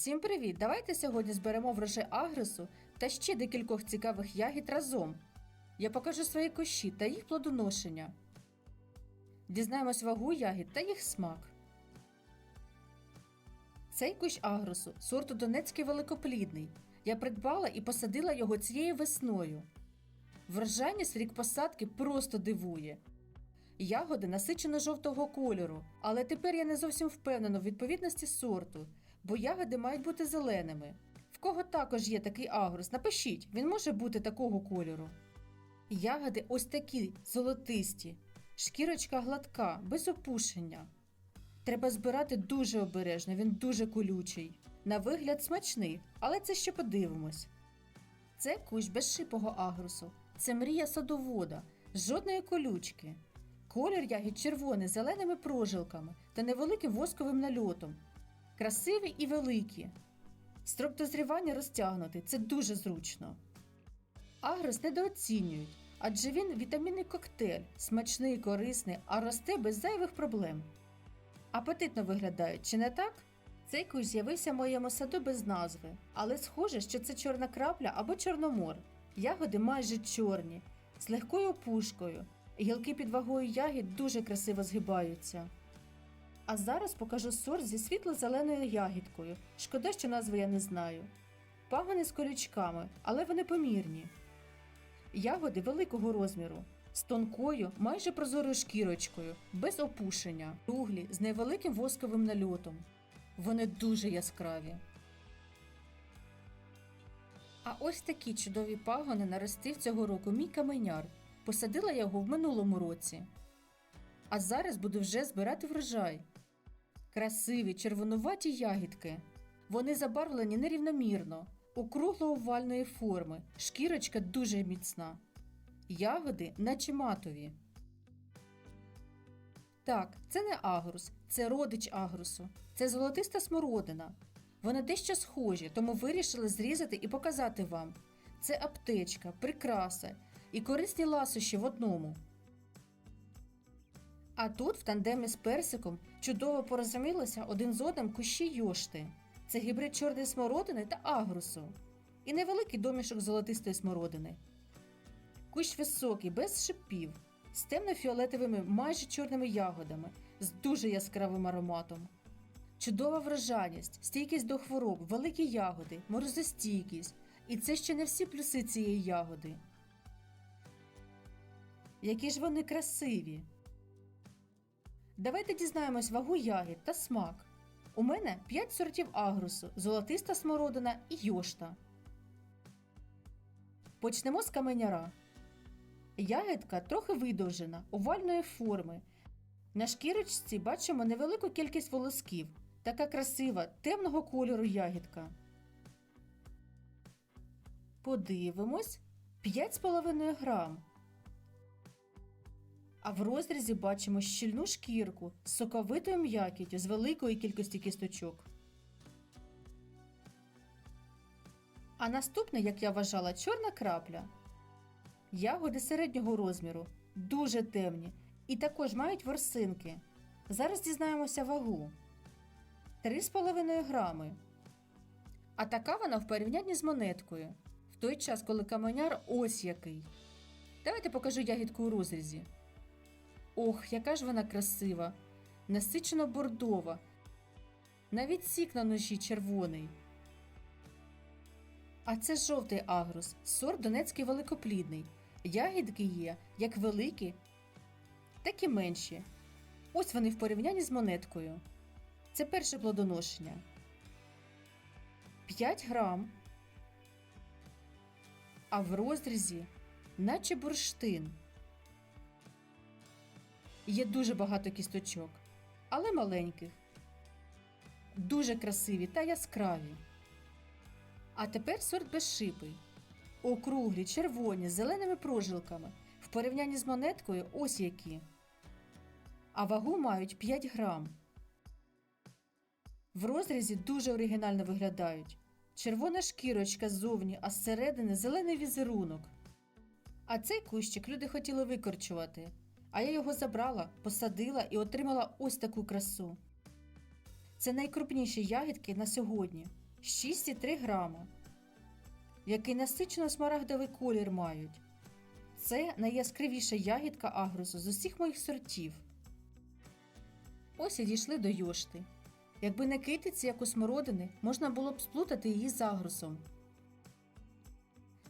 Всім привіт! Давайте сьогодні зберемо врожай агресу та ще декількох цікавих ягід разом. Я покажу свої кущі та їх плодоношення. Дізнаємось вагу ягід та їх смак. Цей кущ агресу сорту Донецький великоплідний. Я придбала і посадила його цією весною. Врожайність рік посадки просто дивує. Ягоди насичено жовтого кольору, але тепер я не зовсім впевнена в відповідності сорту, бо ягоди мають бути зеленими. В кого також є такий агрус, напишіть, він може бути такого кольору. Ягоди ось такі золотисті, шкірочка гладка, без опушення. Треба збирати дуже обережно, він дуже колючий. На вигляд смачний, але це ще подивимось. Це кущ безшипого агрусу. Це мрія садовода, жодної колючки. Колір ягід червоний з зеленими прожилками та невеликим восковим нальотом. Красиві і великі. Строк дозрівання розтягнутий, це дуже зручно. Агрос недооцінюють, адже він вітамінний коктейль, смачний, корисний, а росте без зайвих проблем. Апетитно виглядають, чи не так? Цей кущ з'явився в моєму саду без назви, але схоже, що це чорна крапля або чорномор. Ягоди майже чорні, з легкою опушкою. Гілки під вагою ягід дуже красиво згибаються. А зараз покажу сорт зі світло-зеленою ягідкою. Шкода, що назви я не знаю. Пагони з колючками, але вони помірні. Ягоди великого розміру, з тонкою, майже прозорою шкірочкою, без опушення, круглі, з невеликим восковим нальотом. Вони дуже яскраві. А ось такі чудові пагони наростив цього року мій каменяр. Посадила його в минулому році. А зараз буду вже збирати врожай. Красиві червонуваті ягідки. Вони забарвлені нерівномірно, округло-овальної форми, шкірочка дуже міцна. Ягоди наче матові. Так, це не агрус, це родич агрусу. Це золотиста смородина. Вони дещо схожі, тому вирішили зрізати і показати вам. Це аптечка, прикраса і корисні ласощі в одному. А тут, в тандемі з персиком, чудово порозумілися один з одним кущі йошти. Це гібрид чорної смородини та агрусу. І невеликий домішок золотистої смородини. Кущ високий, без шипів, з темно-фіолетовими майже чорними ягодами, з дуже яскравим ароматом. Чудова врожайність, стійкість до хвороб, великі ягоди, морозостійкість. І це ще не всі плюси цієї ягоди. Які ж вони красиві. Давайте дізнаємось вагу ягід та смак. У мене 5 сортів агрусу, золотиста смородина і йошта. Почнемо з каменяра. Ягідка трохи видовжена, овальної форми. На шкірочці бачимо невелику кількість волосків. Така красива, темного кольору ягідка. Подивимось 5,5 грам. А в розрізі бачимо щільну шкірку з соковитою м'якіттю з великої кількості кісточок. А наступне, як я вважала, чорна крапля. Ягоди середнього розміру, дуже темні і також мають ворсинки. Зараз дізнаємося вагу 3,5 грами. А така вона в порівнянні з монеткою. В той час, коли каменяр ось який. Давайте покажу ягідку у розрізі. Ох, яка ж вона красива, насичено бордова. Навіть сік на ножі червоний. А це жовтий агрус, сорт Донецький великоплідний. Ягідки є як великі, так і менші. Ось вони в порівнянні з монеткою. Це перше плодоношення. 5 грам. А в розрізі, наче бурштин. Є дуже багато кісточок, але маленьких. Дуже красиві та яскраві. А тепер сорт безшипий. Округлі, червоні, з зеленими прожилками. В порівнянні з монеткою ось які. А вагу мають 5 грам. В розрізі дуже оригінально виглядають. Червона шкірочка ззовні, а зсередини зелений візерунок. А цей кущик люди хотіли викорчувати. А я його забрала, посадила і отримала ось таку красу. Це найкрупніші ягідки на сьогодні. 6,3 грама, який насичено смарагдовий колір мають. Це найяскравіша ягідка агрусу з усіх моїх сортів. Ось і дійшли до йошти. Якби не китиці, як у смородини, можна було б сплутати її з агрусом.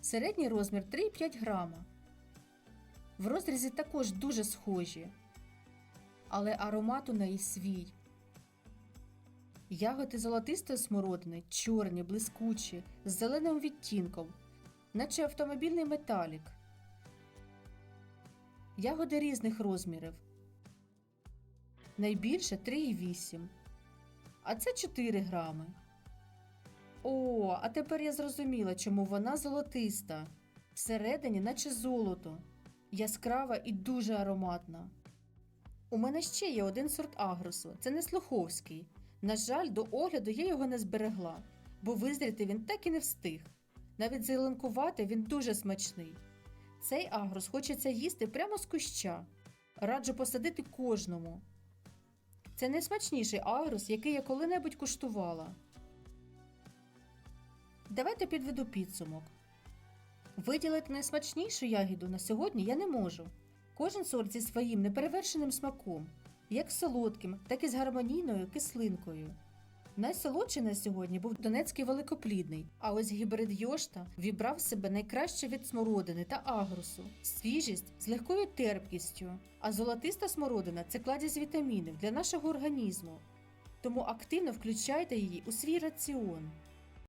Середній розмір 3,5 грама. В розрізі також дуже схожі, але аромат у неї свій. Ягоди золотистої смородини, чорні, блискучі, з зеленим відтінком, наче автомобільний металік. Ягоди різних розмірів. Найбільше 3,8. А це 4 грами. О, а тепер я зрозуміла, чому вона золотиста. Всередині, наче золото, яскрава і дуже ароматна. У мене ще є один сорт агросу, це не слуховський. На жаль, до огляду я його не зберегла, бо визріти він так і не встиг. Навіть зеленкувати він дуже смачний. Цей агрос хочеться їсти прямо з куща. Раджу посадити кожному. Це найсмачніший агрос, який я коли-небудь куштувала. Давайте підведу підсумок. Виділити найсмачнішу ягіду на сьогодні я не можу. Кожен сорт зі своїм неперевершеним смаком, як солодким, так і з гармонійною кислинкою. Найсолодший на сьогодні був донецький великоплідний, а ось гібрид Йошта вібрав себе найкраще від смородини та агрусу, свіжість з легкою терпкістю. А золотиста смородина це кладезь вітамінів для нашого організму. Тому активно включайте її у свій раціон.